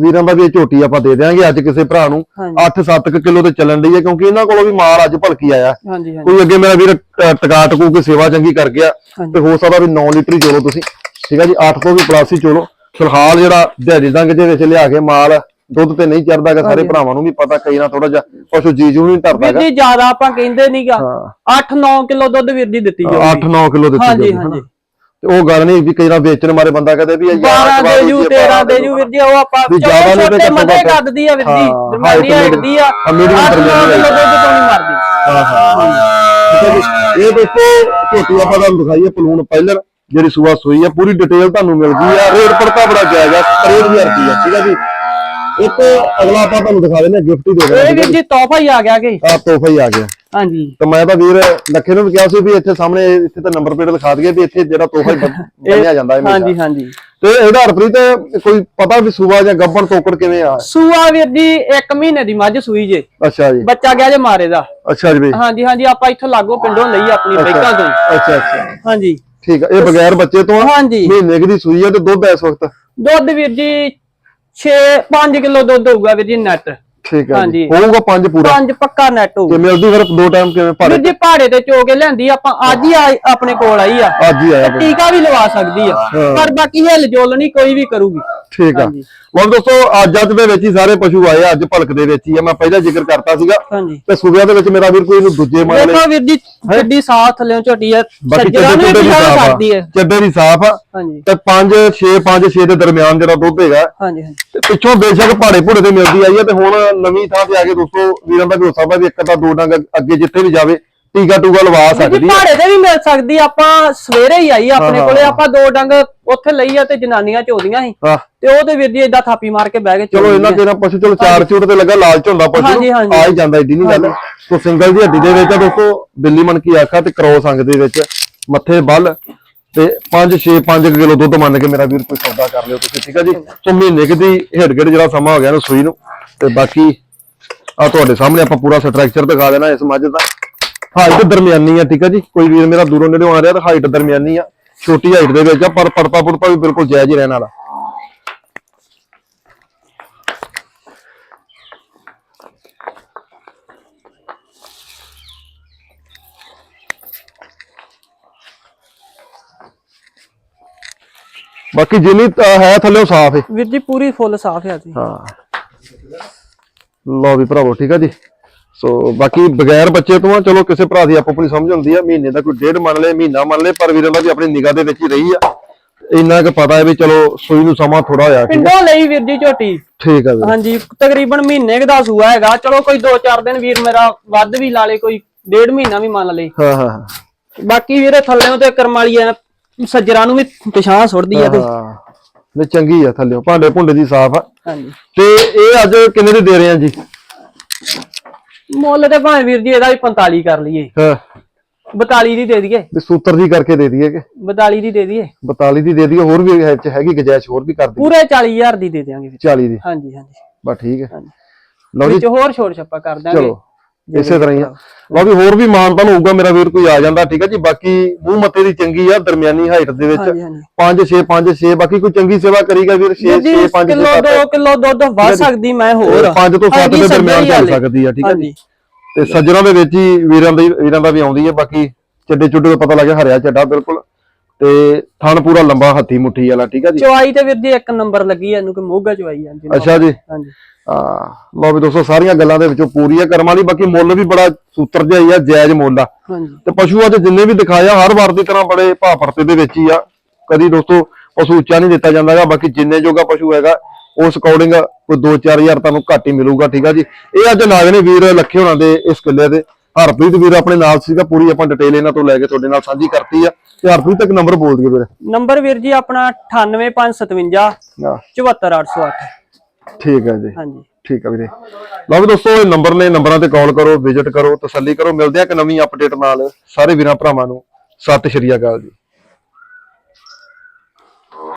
ਵੀਰਾਂ ਦਾ ਵੀ ਇਹ ਝੋਟੀ ਆਪਾਂ ਦੇ ਦਿਆਂਗੇ ਅੱਜ ਕਿਸੇ ਭਰਾ ਨੂੰ ਹਾਂਜੀ। 8-7 ਕਿਲੋ ਤੇ ਚੱਲਣ ਦੀ ਹੈ ਕਿਉਂਕਿ ਇਹਨਾਂ ਕੋਲੋਂ ਵੀ ਮਾਲ ਅੱਜ ਭਲਕੀ ਆਇਆ। ਕੋਈ ਅੱਗੇ ਮੇਰਾ ਵੀਰ ਟਕਾ ਟਕੂ ਕੇ ਸੇਵਾ ਚੰਗੀ ਕਰ ਗਿਆ। ਤੇ ਹੋ ਸਕਦਾ ਵੀ 9 ਲੀਟਰ ਹੀ ਚੋਲੋ ਤੁਸੀਂ। ਠੀਕ ਹੈ ਜੀ 8 ਤੋਂ ਵੀ ਪਲੱਸ ਚੋਲੋ। ਫਿਲਹਾਲ ਜਿਹੜਾ ਦਿਹਾੜੀ ਦੰਗ ਦੇ ਵਿੱਚ ਲਿਆ ਕੇ ਮਾਲ ਦੁੱਧ ਤੇ ਨਹੀਂ ਚੜਦਾਗਾ ਸਾਰੇ ਭਰਾਵਾਂ ਨੂੰ ਵੀ ਪਤਾ ਕਈ ਨਾ ਥੋੜਾ ਜਿਹਾ ਪਸ਼ੂ ਜੀ ਜੂ ਨਹੀਂ ਵੀਰ ਧਰਦਾਗਾ ਜੀ ਜ਼ਿਆਦਾ ਆਪਾਂ ਕਹਿੰਦੇ ਨਹੀਂਗਾ ਹਾਂ। 8-9 ਕਿਲੋ ਦੁੱਧ ਵੀਰ ਜੀ ਦਿੱਤੀ ਜਾਊਗੀ। 8-9 ਕਿਲੋ ਦਿੱਤੀ ਹਾਂਜੀ ਜਾਊਗੀ, ਹਾਂਜੀ। ਹਨਾ। ਤੇ ਉਹ ਗੱਲ ਨਹੀਂ ਵੀ ਕਈ ਨਾ ਵੇਚਣ ਮਾਰੇ ਬੰਦਾ ਕਹਦੇ ਵੀ ਇਹ 12 ਯਾਰ ਦੇ ਜੂ 13 ਦੇ ਜੂ ਵੀਰ ਜੀ ਉਹ ਆਪਾਂ ਵੀ ਜ਼ਿਆਦਾ ਨਹੀਂ ਤੇ ਮੱਦੇ। ਕੱਦਦੀ ਆ ਵੀਰ ਜੀ। ਹਾਂ, ਦਰਮਿਆਨੀ height ਹਾਈਟ ਦੀ ਆ। ਹਾਂ, medium 8-9 ਦਰਮਿਆਨੀ ਕਿਲੋ ਦੁੱਧ ਤੋਂ ਨਹੀਂ ਮਰਦੀ। ਹਾਂ ਹਾਂ ਇਹ ਦੋਸਤੋ ਝੋਟੀ ਆਪਾਂ ਤੁਹਾਨੂੰ ਦਿਖਾਈ ਹੈ ਪਲੂਣ ਪਹਿਲਰ ਜਿਹੜੀ ਸੂਆ ਸੂਈ ਹੈ ਪੂਰੀ ਡਿਟੇਲ ਤੁਹਾਨੂੰ ਮਿਲ ਗਈ ਆ। ਰੇਟ ਪੜਤਾ ਬੜਾ ਜਾਇਜ਼ ਆ 63000 ਰੁਪਏ ਠੀਕ ਹੈ ਜੀ। ਇੱਕ ਅਗਲਾ ਆਪਾਂ ਤੁਹਾਨੂੰ ਦਿਖਾ ਦਿੰਦੇ ਗਿਫਟ ਹੀ ਦੇ ਇਹ ਵੀਰ ਜੀ ਤੋਹਫਾ ਹੀ ਆ ਗਿਆ ਕਿ? ਆ ਤੋਹਫਾ ਹੀ ਆ ਗਿਆ। ਹਾਂਜੀ। ਤੇ ਮੈਂ ਤਾਂ ਵੀਰ ਲੱਖੇ ਨੂੰ ਵੀ ਕਿਹਾ ਸੀ ਵੀ ਇੱਥੇ ਸਾਹਮਣੇ ਇੱਥੇ ਤਾਂ ਨੰਬਰ ਪਲੇਟ ਦਿਖਾ ਦਈਏ ਵੀ ਇੱਥੇ ਜਿਹੜਾ ਤੋਹਫਾ ਹੀ ਬਣਿਆ ਜਾਂਦਾ ਹੈ ਹਾਂਜੀ ਹਮੇਸ਼ਾ ਹਾਂਜੀ। ਤੇ ਇਹਦਾ ਹਰਪ੍ਰੀਤ ਕੋਈ ਪਤਾ ਵੀ ਸੂਆ ਜਾਂ ਗੱਬਣ ਤੋਕੜ ਕਿਵੇਂ ਆ? ਸੂਆ ਵੀਰ ਜੀ 1 ਮਹੀਨੇ ਦੀ ਮੱਝ ਸੂਈ ਜੇ। ਅੱਛਾ ਜੀ। ਬੱਚਾ ਗਿਆ ਜੇ ਮਾਰੇ ਦਾ। ਅੱਛਾ ਜੀ। ਬਈ ਹਾਂਜੀ ਹਾਂਜੀ ਆਪਾਂ ਇੱਥੋਂ ਲਾਗੋ ਪਿੰਡੋਂ ਲਈ ਆਪਣੀ ਬੈਕਾਂ ਤੋਂ ਹੀ। ਅੱਛਾ ਅੱਛਾ। ਹਾਂਜੀ। ਠੀਕ ਆ ਇਹ ਬਗੈਰ ਬੱਚੇ ਤੋਂ ਆ ਹਾਂਜੀ। ਮਹੀਨੇ ਕੁ ਦੀ ਸੂਈ ਆ ਤੇ ਦੁੱਧ ਇਸ ਵਕਤ? ਦੁੱਧ ਵੀਰ ਜੀ 6 5 ਕਿਲੋ ਦੁੱਧ ਹੋਊਗਾ ਵੀਰ ਜੀ ਨੈਟ ਠੀਕ ਆ ਜੀ। ਹਾਂਜੀ। ਹੋਊਗਾ ਪੰਜ ਪੂਰਾ। 5 ਪੱਕਾ ਨੈਟ ਹੋਊਗਾ ਤੇ ਮਿਲਦੀ ਫਿਰ ਦੋ ਟਾਈਮ ਕਿਵੇਂ ਭਾੜੇ? ਵੀਰ ਜੀ ਪਹਾੜੇ ਤੇ ਚੋ ਕੇ ਲਿਆਂਦੀ ਆਪਾਂ ਅੱਜ ਹੀ ਆਈ- ਆਪਣੇ ਕੋਲ ਆਈ ਆ। ਅੱਜ ਹੀ ਆਇਆ। ਟੀਕਾ ਵੀ ਲਵਾ ਸਕਦੀ ਆ। ਹਾਂ। ਪਰ ਬਾਕੀ ਹਿੱਲ ਜੁਲ ਨਹੀਂ ਕੋਈ ਵੀ ਕਰੂਗੀ। ਠੀਕ ਆ। ਹਾਂਜੀ। ਲਓ ਦੋਸਤੋ ਅੱਜ ਅੱਜ ਦੇ ਵਿੱਚ ਹੀ ਸਾਰੇ ਪਸ਼ੂ ਆਏ ਆ ਅੱਜ ਭਲਕ ਦੇ ਵਿੱਚ ਹੀ ਆ। ਮੈਂ ਪਹਿਲਾਂ ਜ਼ਿਕਰ ਕਰਤਾ ਸੀਗਾ। ਹਾਂਜੀ। ਤੇ ਸੂਬਿਆਂ ਦੇ ਵਿੱਚ ਮੇਰਾ ਵੀਰ ਕੋਈ ਇਹਨੂੰ ਦੂਜੇ ਮਾਲੇ ਦੇਖੋ ਵੀਰ ਜੀ ਕਿੱਡੀ ਸਾਥ ਥੱਲੇ ਝੋਟੀ ਆ। ਬਾਕੀ ਚੱਡੇ ਨੂੰ ਵੀ ਦੀ ਸਾਫ਼ ਆ। ਹੈ ਚੱਡੇ ਦੀ ਸਾਫ਼ ਆ। ਹਾਂਜੀ। ਤੇ 5 6 5 6 ਦੇ ਦਰਮਿਆਨ ਜਿਹੜਾ ਦੁੱਧ ਹੈਗਾ। ਹਾਂਜੀ ਹਾਂਜੀ। ਤੇ ਪਿੱਛੋਂ ਬੇਸ਼ੱਕ ਪਹਾੜੇ ਭੁੜੇ ਤੇ ਮਿਲਦੀ ਆਈ ਹੈ ਤੇ ਹੁਣ ਨਵੀਂ ਥਾਂ ਤੇ ਆ ਕੇ ਦੋਸਤੋ ਵੀਰਾਂ ਦਾ ਵੀ ਸਕਦਾ ਵੀ ਇੱਕ ਤਾਂ ਦੋ ਡੰਗ ਅੱਗੇ ਜਿੱਥੇ ਵੀ ਜਾਵੇ ਟੀਕਾ ਟੂਗਾ ਲਵਾ ਸਕਦੀ ਹੈ ਪਹਾੜੇ ਤੇ ਵੀ ਮਿਲ ਸਕਦੀ ਆ, ਆਪਾਂ ਸਵੇਰੇ ਹੀ ਆਈ ਆਪਣੇ ਹਾਂ, ਕੋਲੇ ਹਾਂ। ਆਪਾਂ ਦੋ ਡੰਗ ਉੱਥੇ ਲਈ ਆ ਤੇ ਜਨਾਨੀਆਂ ਚੋਦੀਆਂ ਸੀ। ਹਾਂ। ਤੇ ਉਹ ਤੇ ਵੀਰ ਜੀ ਏਦਾਂ ਥਾਪੀ ਮਾਰ ਕੇ ਬਹਿ ਗਏ ਚਲੋ। ਇਹਨਾਂ ਕਿਹਨਾਂ ਪਸ਼ੂ ਚਲੋ ਚਾਰ ਚੂਟ ਤੇ ਲੱਗਾ ਲਾਲਚ ਹੁੰਦਾ ਪਸ਼ੂ ਹਾਂਜੀ, ਨੂੰ ਹਾਂਜੀ। ਆ ਹੀ ਜਾਂਦਾ ਏਡੀ ਨਹੀਂ ਗੱਲ। ਸੋ ਸਿੰਗਲ ਦੀ ਹੱਡੀ ਦੇ ਵਿੱਚ ਆ ਦੋਸਤੋ ਬਿੱਲੀ ਮਨ ਕੀ ਆਖਾ ਤੇ ਕਰੋਸ ਅੰਗ ਦੇ ਵਿੱਚ ਮੱਥੇ ਬੱਲ ਤੇ 5 6 5 ਕਿਲੋ ਦੁੱਧ ਮੰਨ ਕੇ ਮੇਰਾ ਵੀਰ ਕੋਈ ਸੌਦਾ ਕਰ ਲਿਓ ਤੁਸੀਂ ਠੀਕ ਆ ਜੀ? ਸੋ ਮਹੀਨੇ ਕੁ ਦੀ ਹਿੜਗੜ ਜਿਹੜਾ ਸਮਾਂ ਹੋ ਗਿਆ ਨਾ ਸੂਈ ਨੂੰ। ਤੇ ਬਾਕੀ ਆ ਤੁਹਾਡੇ ਸਾਹਮਣੇ ਆਪਾਂ ਪੂਰਾ ਸਟਰਕਚਰ ਦਿਖਾ ਦੇਣਾ ਇਸ ਮੱਝ ਦਾ। ਹਾਈਟ ਦਰਮਿਆਨੀ ਆ ਠੀਕ ਆ ਜੀ? ਕੋਈ ਵੀਰ ਮੇਰਾ ਦੂਰੋਂ ਨੇੜੇ ਆ ਰਿਹਾ ਤਾਂ ਹਾਈਟ ਦਰਮਿਆਨੀ ਆ। ਛੋਟੀ ਹਾਈਟ ਦੇ ਵਿੱਚ ਆ ਪਰ ਪੜਪਾ ਪੁੜਪਾ ਵੀ ਬਿਲਕੁਲ ਜਾਇਜ਼ ਹੀ ਰਹਿਣ ਵਾਲਾ। ਬਾਕੀ ਜਿੰਨੀ ਹੈ ਥੱਲੇ ਸਾਫ਼ ਹੈ ਵੀਰ ਜੀ ਪੂਰੀ ਫੁੱਲ ਸਾਫ਼ ਹੈ ਜੀ। ਹਾਂ। ਲਓ ਵੀ ਭਰਾਵੋ ਠੀਕ ਆ ਜੀ। ਸੋ ਬਾਕੀ ਬਗੈਰ ਬੱਚੇ ਤੋਂ ਆ ਚਲੋ ਕਿਸੇ ਭਰਾ ਦੀ ਆਪੋ ਆਪਣੀ ਸਮਝ ਹੁੰਦੀ ਆ ਮਹੀਨੇ ਦਾ ਕੋਈ ਡੇਢ ਮੰਨ ਲਏ ਮਹੀਨਾ ਮੰਨ ਲਏ ਪਰ ਵੀਰਾਂ ਦਾ ਵੀ ਆਪਣੀ ਨਿਗਾਹ ਦੇ ਵਿੱਚ ਹੀ ਰਹੀ ਆ। ਇੰਨਾ ਕਿ ਪਤਾ ਹੈ ਵੀ ਚਲੋ ਸੂਈ ਨੂੰ ਸਮਾਂ ਥੋੜਾ ਹੋਇਆ ਪਿੰਡੋਂ ਲਈ ਵੀਰ ਜੀ ਝੋਟੀ। ਠੀਕ ਆ ਵੀਰ। ਹਾਂਜੀ ਤਕਰੀਬਨ ਮਹੀਨੇ ਕੁ ਦਾ ਸੂਆ ਹੈਗਾ। ਚਲੋ ਕੋਈ 2-4 ਦਿਨ ਵੀਰ ਮੇਰਾ ਵੱਧ ਵੀ ਲਾ ਲੇ ਕੋਈ ਡੇਢ ਮਹੀਨਾ ਵੀ ਮੰਨ ਲੇ। ਹਾਂ ਹਾਂ ਬਾਕੀ ਵੀਰੇ ਥੱਲੇੋਂ ਤੇ ਕਰਮਾਲੀ ਆ ਸੱਜਰਾਂ ਨੂੰ ਵੀ ਪਛਾਣ ਸੁੱਟਦੀ ਆ ਤੇ। ਨੇ ਚੰਗੀ ਆ ਥੱਲੇ ਭਾਂਡੇ ਭੁੰਡੇ ਦੀ ਸਾਫ਼ ਆ। ਹਾਂਜੀ। ਤੇ ਇਹ ਅੱਜ ਕਿੰਨੇ ਦੀ ਦੇ ਰਹੇ ਆ ਜੀ? ਮੁੱਲ ਤੇ ਭਾਵੇਂ ਵੀਰ ਜੀ ਇਹਦਾ ਵੀ 45 ਕਰ ਲਈਏ। ਹਾਂ। 42 ਦੀ ਦੇ ਦਈਏ। ਵੀ ਸੂਤਰ ਦੀ ਕਰਕੇ ਦੇ ਦਈਏ ਕਿ? 42 ਦੀ ਦੇ ਦਈਏ। 42 ਦੀ ਦੇ ਦਈਏ ਹੋਰ ਵੀ ਹੈ ਚ ਹੈਗੀ ਗੁੰਜਾਇਸ਼ ਹੋਰ ਵੀ ਕਰ ਦਈਏ। ਪੂਰੇ 40000 ਦੀ ਦੇ ਦਿਆਂਗੇ। ਵੀਰ 40 ਦੀ। ਹਾਂਜੀ ਹਾਂਜੀ। ਬਸ ਠੀਕ ਹੈ। ਹਾਂਜੀ। ਲਓ ਜੀ। ਵਿੱਚ ਹੋਰ ਛੋੜ ਛੱਪਾ ਕਰ ਦਾਂਗੇ। ਚਲੋ। ਇਸੇ ਤਰ੍ਹਾਂ ਹੀ ਆ। ਲਓ ਵੀ ਹੋਰ ਵੀ ਮਾਨਤਾਨ ਹੋਊਗਾ ਮੇਰਾ ਵੀਰ ਕੋਈ ਆ ਜਾਂਦਾ ਠੀਕ ਹੈ ਜੀ। ਬਾਕੀ ਮੂੰਹ ਮੱਥੇ ਦੀ ਚੰਗੀ ਆ ਦਰਮਿਆਨੀ ਹਾਈਟ ਦੇ ਵਿੱਚ। ਹਾਂਜੀ ਹਾਂਜੀ। 5 6 5 6 ਬਾਕੀ ਕੋਈ ਚੰਗੀ ਸੇਵਾ ਕਰੀਗਾ ਵੀਰ? 6 ਜੀ 6 5 ਕਿਲੋ 2 ਕਿਲੋ ਦੁੱਧ ਵੱਧ ਸਕਦੀ ਮੈਂ ਹੋਰ। 5 ਤੋਂ 7 ਹਾਂਜੀ, ਦੇ ਦਰਮਿਆਨ ਚੱਲ। ਸਕਦੀ ਆ ਠੀਕ ਹੈ ਜੀ। ਤੇ ਸੱਜਰਾਂ ਦੇ ਵਿੱਚ ਹੀ ਵੀਰਾਂ ਦੀ ਵੀਰਾਂ ਦਾ ਵੀ ਆਉਂਦੀ ਹੈ ਬਾਕੀ ਚੱਡੇ ਚੁੱਡੇ ਦਾ ਪਤਾ ਲੱਗਿਆ ਹਰਿਆ ਚੱਡਾ ਬਿਲਕੁਲ। ਤੇ ਥਣ ਪੂਰਾ ਲੰਬਾ ਹੱਥੀ ਮੁੱਠੀ ਵਾਲਾ ਠੀਕ ਹੈ ਜੀ। ਚਵਾਈ ਤੇ ਵੀਰ ਜੀ ਇੱਕ ਨੰਬਰ ਲੱਗੀ ਐ ਇਹਨੂੰ ਕਿ ਮੋਗਾ ਚਵਾਈ ਜਾਂਦੀ। ਅੱਛਾ ਜੀ। ਹਾਂਜੀ। ਆ ਲਓ ਵੀ ਦੋਸਤੋ ਸਾਰੀਆਂ ਗੱਲਾਂ ਦੇ ਵਿੱਚੋਂ ਪੂਰੀ ਆ। ਕਰਮ ਵਾਲੀ ਬਾਕੀ ਮੁੱਲ ਵੀ ਬੜਾ ਸੂਤਰ ਜਿਹਾ ਹੀ ਆ ਜਾਇਜ਼ ਮੁੱਲ ਆ। ਤੇ ਪਸ਼ੂ ਅੱਜ ਜਿੰਨੇ ਵੀ ਦਿਖਾਇਆ ਹਰ ਵਾਰ ਦੀ ਤਰ੍ਹਾਂ ਬੜੇ ਭਾਅ ਪਰਤੇ ਦੇ ਵਿੱਚ ਹੀ ਆ। ਕਦੀ ਦੋਸਤੋ ਪਸ਼ੂ ਉੱਚਾ ਨਹੀਂ ਦਿੱਤਾ ਜਾਂਦਾਗਾ ਬਾਕੀ ਜਿੰਨੇ ਜੋਗਾ ਪਸ਼ੂ ਹੈਗਾ ਉਸ ਅਕੋਰਡਿੰਗ ਕੋਈ 2-4000 ਤੁਹਾਨੂੰ ਘੱਟ ਹੀ ਮਿਲੂਗਾ ਠੀਕ ਆ ਜੀ? ਇਹ ਅੱਜ ਨਾਗ ਨੇ ਵੀਰ ਲੱਖੇ ਹੋਣਾ ਦੇ ਇਸ ਕਿੱਲੇ ਦੇ। ਹਰਪ੍ਰੀਤ ਵੀਰ ਆਪਣੇ ਨਾਲ ਸੀਗਾ ਪੂਰੀ ਆਪਾਂ ਡਿਟੇਲ ਇਹਨਾਂ ਤੋਂ ਲੈ ਕੇ ਤੁਹਾਡੇ ਨਾਲ ਸਾਂਝੀ ਕਰਤੀ ਆ। ਤੇ ਹਰਪ੍ਰੀਤ ਤੱਕ ਨੰਬਰ ਬੋਲ ਦਿਓ ਵੀਰ। ਨੰਬਰ ਵੀਰ ਜੀ ਆਪਣਾ 98557 ਆ 74808 ਠੀਕ ਹੈ ਜੀ। ਹਾਂਜੀ। ਠੀਕ ਆ ਵੀਰੇ। ਲਓ ਵੀ ਦੋਸਤੋ ਇਹ ਨੰਬਰ ਨੇ ਨੰਬਰਾਂ ਤੇ ਕਾਲ ਕਰੋ ਵਿਜ਼ਿਟ ਕਰੋ ਤਸੱਲੀ ਕਰੋ ਮਿਲਦੇ ਆ ਕਿ ਨਵੀਂ ਅਪਡੇਟ ਨਾਲ। ਸਾਰੇ ਵੀਰਾਂ ਭਰਾਵਾਂ ਨੂੰ ਸਤਿ ਸ਼੍ਰੀ ਅਕਾਲ ਜੀ।